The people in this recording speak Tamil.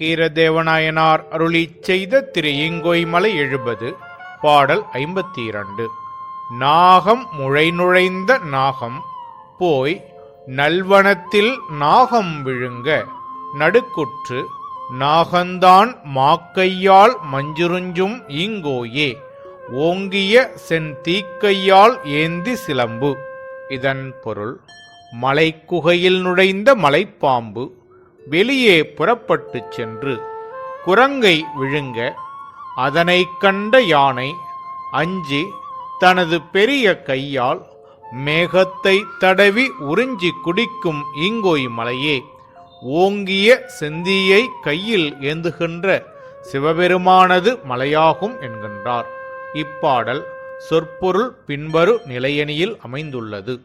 நக்கீரதேவநாயனார் அருளிச் செய்த திரு ஈங்கோய்மலை எழுபது பாடல் ஐம்பத்தி இரண்டு நாகம் முழை நுழைந்த நாகம் போய் நல்வனத்தில் நாகம் விழுங்க. நடுக்குற்று நாகந்தான் மாக்கையால் மஞ்சுருஞ்சும் ஈங்கோயே. ஓங்கிய செந்தீக்கையால் ஏந்தி சிலம்பு. இதன் பொருள் மலைக்குகையில் நுழைந்த மலைப்பாம்பு வெளியே புறப்பட்டுச் சென்று குரங்கை விழுங்க அதனை கண்ட யானை அஞ்சி தனது பெரிய கையால் மேகத்தை தடவி உறிஞ்சி குடிக்கும் ஈங்கோய் மலையே ஓங்கிய செந்தியை கையில் ஏந்துகின்ற சிவபெருமானது மலையாகும் என்கின்றார். இப்பாடல் சொற்பொருள் பின்வரு நிலையணியில் அமைந்துள்ளது.